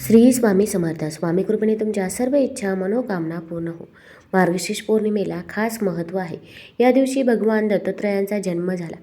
श्री स्वामी समर्थ. स्वामी कृपेने तुमच्या सर्व इच्छा मनोकामना पूर्ण हो. मार्गशीर्ष पौर्णिमेला खास महत्त्व आहे. या दिवशी भगवान दत्तात्रयांचा जन्म झाला.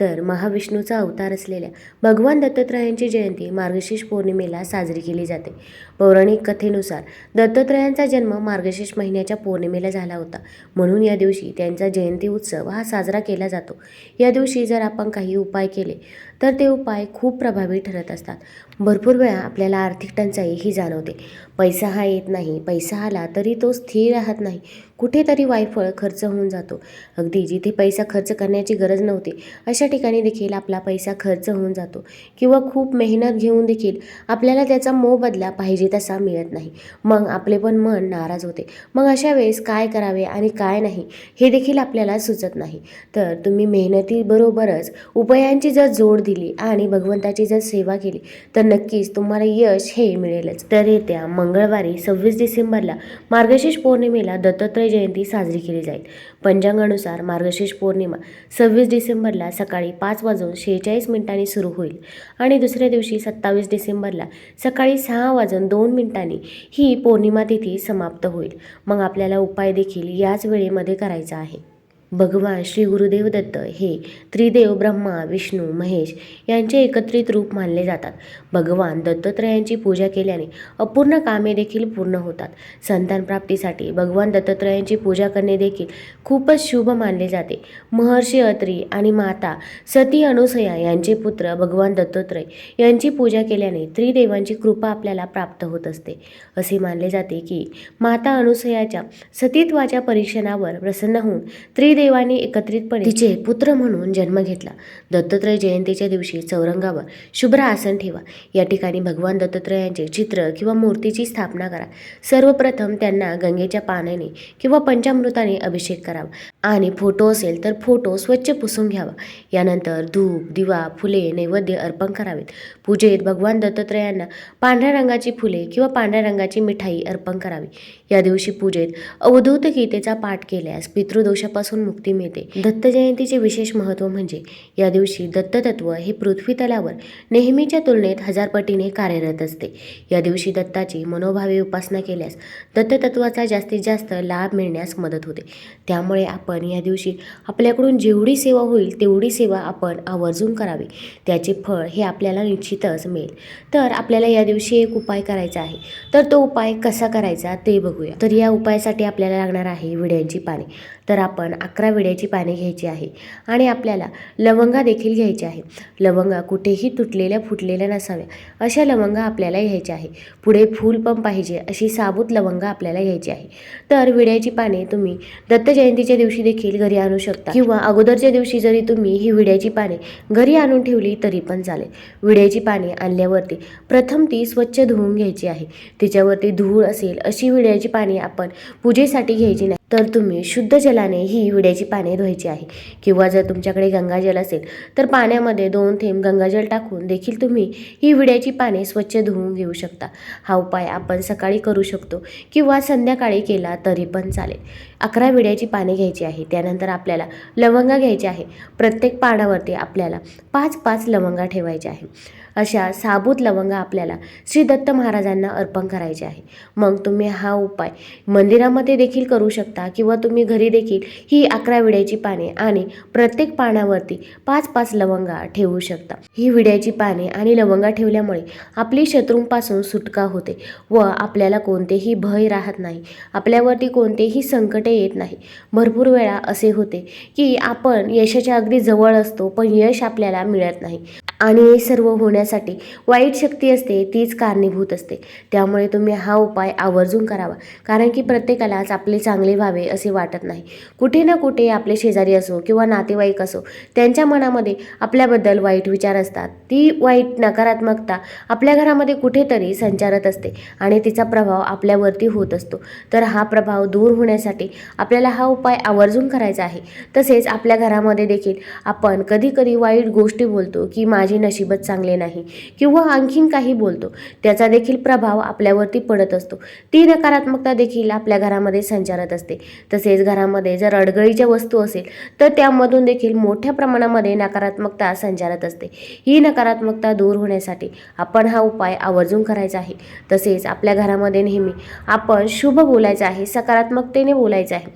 तर महाविष्णूचा अवतार असलेल्या भगवान दत्तात्रयांची जयंती मार्गशीर्ष पौर्णिमेला साजरी केली जाते. पौराणिक कथेनुसार दत्तात्रयांचा जन्म मार्गशीर्ष महिन्याच्या पौर्णिमेला झाला होता. म्हणून या दिवशी त्यांचा जयंती उत्सव हा साजरा केला जातो. या दिवशी जर आपण काही उपाय केले तर ते उपाय खूप प्रभावी ठरत असतात. भरपूर वेळा आपल्याला आर्थिक टंचाई ही जाणवते. पैसा हा येत नाही पैसा आला तरी तो स्थिर राहत नाही. कुठेतरी वायफळ खर्च होऊन जातो. अगदी जिथे पैसा खर्च करण्याची गरज नव्हती अशा ठिकाणी देखील आपला पैसा खर्च होऊन जातो. किंवा खूप मेहनत घेऊन देखील आपल्याला त्याचा मोबदला पाहिजे तसा मिळत नाही. मग आपले पण मन नाराज होते. मग अशा वेळेस काय करावे आणि काय नाही हे देखील आपल्याला सुचत नाही. तर तुम्ही मेहनतीबरोबरच उपायांची जर जोड दिली आणि भगवंताची जर सेवा केली तर नक्कीच तुम्हाला यश हे मिळेलच. तर येत्या मंगळवारी सव्वीस डिसेंबरला मार्गशीर्ष पौर्णिमेला दत्तात्रय जयंती साजरी केली जाईल. पंचांगानुसार मार्गशीर्ष पौर्णिमा सव्वीस डिसेंबरला सकाळी पाच वाजून शेहेचाळीस मिनिटांनी सुरू होईल आणि दुसऱ्या दिवशी सत्तावीस डिसेंबरला सकाळी सहा वाजून दोन मिनिटांनी ही पौर्णिमा तिथी समाप्त होईल. मग आपल्याला उपाय देखील याच वेळेमध्ये करायचा आहे. भगवान श्री गुरुदेव दत्त हे त्रिदेव ब्रह्मा विष्णू महेश यांचे एकत्रित रूप मानले जातात. भगवान दत्तत्रयांची पूजा केल्याने अपूर्ण कामे देखील पूर्ण होतात. संतान प्राप्तीसाठी भगवान दत्तत्रयांची पूजा करणे देखील खूपच शुभ मानले जाते. महर्षी अत्री आणि माता सती अनुसया यांचे पुत्र भगवान दत्तत्रय यांची पूजा केल्याने त्रिदेवांची कृपा आपल्याला प्राप्त होत असते. असे मानले जाते की माता अनुसयाच्या सतीत्वाच्या परीक्षणावर प्रसन्न होऊन त्रि देवाने एकत्रितपणे तिचे पुत्र म्हणून जन्म घेतला. दत्तात्रय जयंतीच्या दिवशी चौरंगावर शुभ्र आसन ठेवा. या ठिकाणी भगवान दत्तात्रयांचे चित्र किंवा मूर्तीची स्थापना करा. सर्वप्रथम त्यांना गंगेच्या पाण्याने किंवा पंचामृताने अभिषेक करावा. आणि फोटो असेल तर फोटो स्वच्छ पुसून घ्यावा. यानंतर धूप दिवा फुले नैवेद्य अर्पण करावेत. पूजेत भगवान दत्तात्रयांना पांढऱ्या रंगाची फुले किंवा पांढऱ्या रंगाची मिठाई अर्पण करावी. या दिवशी पूजेत अवधूत गीतेचा पाठ केल्यास पितृदोषापासून मुक्ती मिळते. दत्त जयंतीचे विशेष महत्त्व म्हणजे या दिवशी दत्ततत्व हे पृथ्वी तलावर नेहमीच्या तुलनेत हजार पटीने कार्यरत असते. या दिवशी दत्ताची मनोभावे उपासना केल्यास दत्ततत्वाचा जास्तीत जास्त लाभ मिळण्यास मदत होते. त्यामुळे आपण या दिवशी आपल्याकडून जेवढी सेवा होईल तेवढी सेवा आपण आवर्जून करावी. त्याचे फळ हे आपल्याला निश्चितच मिळेल. तर आपल्याला या दिवशी एक उपाय करायचा आहे. तर तो उपाय कसा करायचा ते बघूया. तर या उपायासाठी आपल्याला लागणार आहे विड्यांची पाने. तर आपण अकरा विड्याची पाने घ्यायची आहे आणि आपल्याला लवंगा देखील घ्यायची आहे. लवंगा कुठेही तुटलेल्या फुटलेल्या नसाव्या अशा लवंगा आपल्याला घ्यायच्या आहे. पुढे फूल पण पाहिजे अशी साबूत लवंगा आपल्याला घ्यायची आहे. तर विड्याची पाने तुम्ही दत्त जयंतीच्या दिवशी देखील घरी आणू शकता किंवा अगोदरच्या दिवशी जरी तुम्ही ही विड्याची पाने घरी आणून ठेवली तरी पण चालेल. विड्याची पाने आणल्यावरती प्रथम ती स्वच्छ धुवून घ्यायची आहे. तिच्यावरती धूळ असेल अशी विड्याची पाने आपण पूजेसाठी घ्यायची नाही. तर तुम्ही शुद्ध जलाने ही विड्याची पाने धुवायची आहे. किंवा जर तुमच्याकडे गंगाजल असेल तर पाण्यामध्ये दोन थेंब गंगाजल टाकून देखील तुम्ही ही विड्याची पाने स्वच्छ धुवून घेऊ शकता. हा उपाय आपण सकाळी करू शकतो किंवा संध्याकाळी केला तरी पण चालेल. अकरा विड्याची पाने घ्यायची आहे त्यानंतर आपल्याला लवंगा घ्यायची आहे. प्रत्येक पानावरती आपल्याला पाच पाच लवंगा ठेवायच्या आहे. अशा साबूत लवंगा आपल्याला श्री दत्त महाराजांना अर्पण करायचे आहे. मग तुम्ही हा उपाय मंदिरामध्ये देखील करू शकता किंवा तुम्ही घरी देखील ही अकरा विड्याची पाने आणि प्रत्येक पानावरती पाच पाच लवंगा ठेवू शकता. ही विड्याची पाने आणि लवंगा ठेवल्यामुळे आपली शत्रूंपासून सुटका होते व आपल्याला कोणतेही भय राहत नाही. आपल्यावरती कोणतेही संकटे येत नाही. भरपूर वेळा असे होते की आपण यशाच्या अगदी जवळ असतो पण यश आपल्याला मिळत नाही. आणि हे सर्व होण्यासाठी वाईट शक्ती असते तीच कारणीभूत असते. त्यामुळे तुम्ही हा उपाय आवर्जून करावा. कारण की प्रत्येकालाच आपले चांगले व्हावे असे वाटत नाही. कुठे ना कुठे आपले शेजारी असो किंवा नातेवाईक असो त्यांच्या मनामध्ये आपल्याबद्दल वाईट विचार असतात. ती वाईट नकारात्मकता आपल्या घरामध्ये कुठेतरी संचारत असते आणि तिचा प्रभाव आपल्यावरती होत असतो. तर हा प्रभाव दूर होण्यासाठी आपल्याला हा उपाय आवर्जून करायचा आहे. तसेच आपल्या घरामध्ये देखील आपण कधी कधी वाईट गोष्टी बोलतो की माझ्या माझी नशीबच चांगले नाही. किंवा आणखीन काही बोलतो. त्याचा देखील प्रभाव आपल्यावरती पडत असतो. ती नकारात्मकता देखील आपल्या घरामध्ये संचारत असते. तसेच घरामध्ये जर अडगळीच्या वस्तू असेल तर त्यामधून देखील मोठ्या प्रमाणामध्ये नकारात्मकता संचारत असते. ही नकारात्मकता दूर होण्यासाठी आपण हा उपाय आवर्जून करायचा आहे. तसेच आपल्या घरामध्ये नेहमी आपण शुभ बोलायचं आहे सकारात्मकतेने बोलायचं आहे.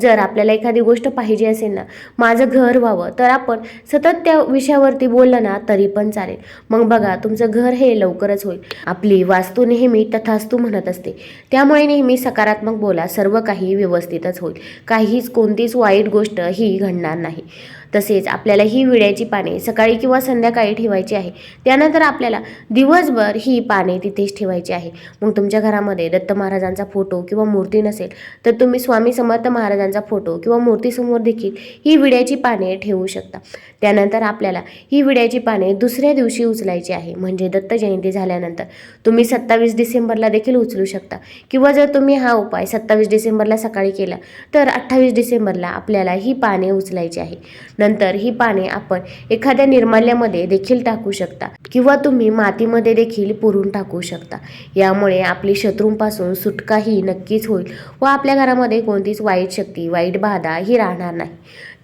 जर आपल्याला एखादी गोष्ट पाहिजे असेल ना माझं घर व्हावं तर आपण सतत त्या विषयावरती बोललं ना तर तरी पण चालेल. मग बघा तुमचं घर हे लवकरच होईल. आपली वास्तू नेहमी तथास्तू म्हणत असते. त्यामुळे नेहमी सकारात्मक बोला. सर्व काही व्यवस्थितच होईल. काहीच कोणतीच वाईट गोष्ट ही घडणार नाही. तसेच आपल्याला ही विड्याची पाने सकाळी किंवा संध्याकाळी ठेवायची आहे. त्यानंतर आपल्याला दिवसभर ही पाने तिथेच ठेवायची आहे. मग तुमच्या घरामध्ये दत्त महाराजांचा फोटो किंवा मूर्ती नसेल तर तुम्ही स्वामी समर्थ महाराजांचा फोटो किंवा मूर्तीसमोर देखील ही विड्याची पाने ठेवू शकता. त्यानंतर आपल्याला ही विड्याची पाने दुसऱ्या दिवशी उचलायची आहे. म्हणजे दत्त जयंती झाल्यानंतर तुम्ही सत्तावीस डिसेंबरला देखील उचलू शकता. किंवा जर तुम्ही हा उपाय सत्तावीस डिसेंबरला सकाळी केला तर अठ्ठावीस डिसेंबरला आपल्याला ही पाने उचलायची आहे. नंतर ही पाने आपण एखाद्या निर्माल्यामध्ये देखील टाकू शकता किंवा तुम्ही मातीमध्ये देखील पुरून टाकू शकता. यामुळे आपली शत्रूंपासून सुटका ही नक्कीच होईल व आपल्या घरामध्ये कोणतीच वाईट शक्ती वाईट बाधा ही राहणार नाही.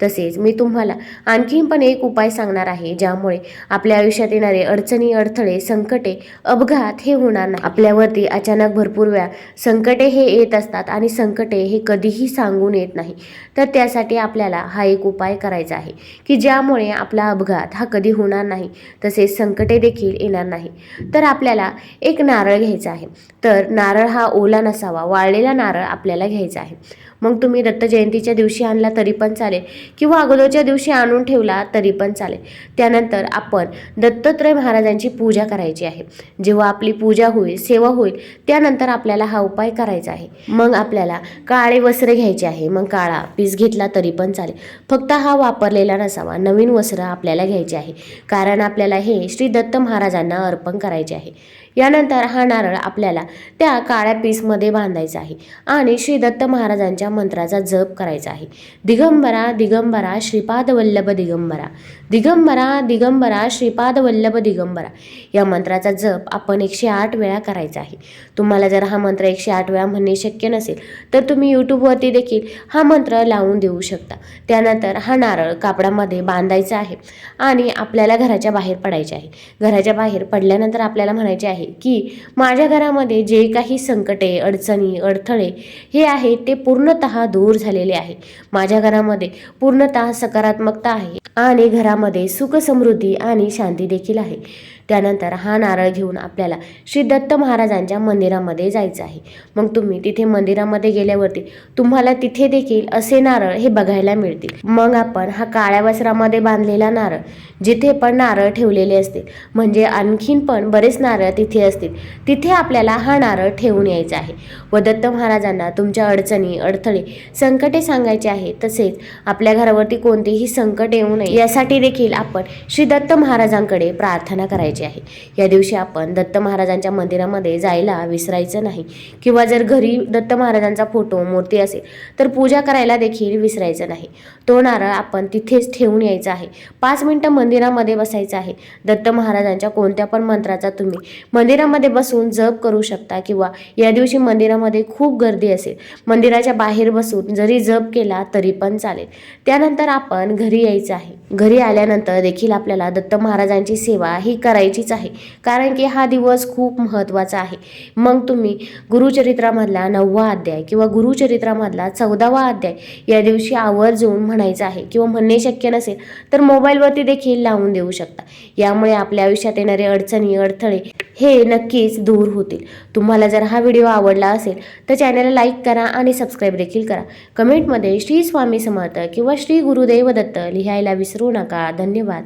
तसेच मी तुम्हाला आणखीन पण एक उपाय सांगणार आहे ज्यामुळे आपल्या आयुष्यात येणारे अडचणी अडथळे संकटे अपघात हे होणार नाही. आपल्यावरती अचानक भरपूर वेळा संकटे हे येत असतात आणि संकटे हे कधीही सांगून येत नाही. तर त्यासाठी आपल्याला हा एक उपाय करायचा आहे की ज्यामुळे आपला अपघात हा कधी होणार नाही तसेच संकटे देखील येणार नाही. तर आपल्याला एक नारळ घ्यायचा आहे. तर नारळ हा ओला नसावा वाळलेला नारळ आपल्याला घ्यायचा आहे. मग तुम्ही दत्त जयंतीच्या दिवशी आणला तरी पण चालेल. किंवा अगोदरच्या दिवशी आणून ठेवला तरी पण चालेल. त्यानंतर आपण दत्तत्रय महाराजांची पूजा करायची आहे. जेव्हा आपली पूजा होईल सेवा होईल त्यानंतर आपल्याला हा उपाय करायचा आहे. मग आपल्याला काळे वस्त्र घ्यायचे आहे. मग काळा पीस घेतला तरी पण चालेल. फक्त हा वापरलेला नसावा. नवीन वस्त्र आपल्याला घ्यायचे आहे. कारण आपल्याला हे श्री दत्त महाराजांना अर्पण करायचे आहे. यानंतर हा नारळ आपल्याला त्या काळ्या पीसमध्ये बांधायचा आहे आणि श्री दत्त महाराजांच्या मंत्राचा जप करायचा आहे. दिगंबरा दिगंबरा श्रीपाद वल्लभ दिगंबरा. दिगंबरा दिगंबरा श्रीपाद वल्लभ दिगंबरा. या मंत्राचा जप आपण एकशे आठ वेळा करायचा आहे. तुम्हाला जर हा मंत्र एकशे आठ वेळा म्हणणे शक्य नसेल तर तुम्ही यूट्यूबवरती देखील हा मंत्र लावून देऊ शकता. त्यानंतर हा नारळ कापडामध्ये बांधायचा आहे आणि आपल्याला घराच्या बाहेर पडायचे आहे. घराच्या बाहेर पडल्यानंतर आपल्याला म्हणायचे आहे की माझ्या घरामध्ये जे काही संकटे अडचणी अडथळे हे आहे ते पूर्णतः दूर झालेले आहे माझ्या घरामध्ये पूर्णतः सकारात्मकता आहे आणि घरामध्ये सुख समृद्धी आणि शांती देखील आहे. त्यानंतर हा नारळ घेऊन आपल्याला श्री दत्त महाराजांच्या मंदिरामध्ये जायचं आहे. मग तुम्ही तिथे मंदिरामध्ये गेल्यावरती तुम्हाला तिथे देखील असे नारळ हे बघायला मिळतील. मग आपण हा काळ्या वस्त्रामध्ये बांधलेला नारळ जिथे पण नारळ ठेवलेले असतील म्हणजे आणखीन पण बरेच नारळ तिथे असतील तिथे आपल्याला हा नारळ ठेवून यायचा आहे. व दत्त महाराजांना तुमच्या अडचणी अडथळे संकटे सांगायचे आहे तसेच आपल्या घरावरती कोणतेही संकट येऊ नये यासाठी देखील आपण श्री दत्त महाराजांकडे प्रार्थना करायची. आहे. या दिवशी आपण दत्त महाराजांच्या मंदिरामध्ये जायला विसरायचं नाही. किंवा जर घरी दत्त महाराजांचा फोटो मूर्ती असेल तर पूजा करायला देखील विसरायचं नाही. तो नारळ आपण तिथेच ठेवून यायचा आहे. पाच मिनटं मंदिरामध्ये बसायचं आहे. दत्त महाराजांच्या कोणत्या पण मंत्राचा तुम्ही मंदिरामध्ये बसून जप करू शकता किंवा या दिवशी मंदिरामध्ये खूप गर्दी असेल मंदिराच्या बाहेर बसून जरी जप केला तरी पण चालेल. त्यानंतर आपण घरी यायचं आहे. घरी आल्यानंतर देखील आपल्याला दत्त महाराजांची सेवा ही करायची करायचीच आहे. कारण की हा दिवस खूप महत्त्वाचा आहे. मग तुम्ही गुरुचरित्रामधला नववा अध्याय किंवा गुरुचरित्रामधला चौदावा अध्याय या दिवशी आवर्जून म्हणायचा आहे किंवा म्हणणे शक्य नसेल तर मोबाईलवरती देखील लावून देऊ शकता. यामुळे आपल्या आयुष्यात येणारे अडचणी अडथळे हे नक्कीच दूर होतील. तुम्हाला जर हा व्हिडिओ आवडला असेल तर चॅनलला लाईक करा आणि सबस्क्राईब देखील करा. कमेंटमध्ये श्री स्वामी समर्थ किंवा श्री गुरुदेव दत्त लिहायला विसरू नका. धन्यवाद.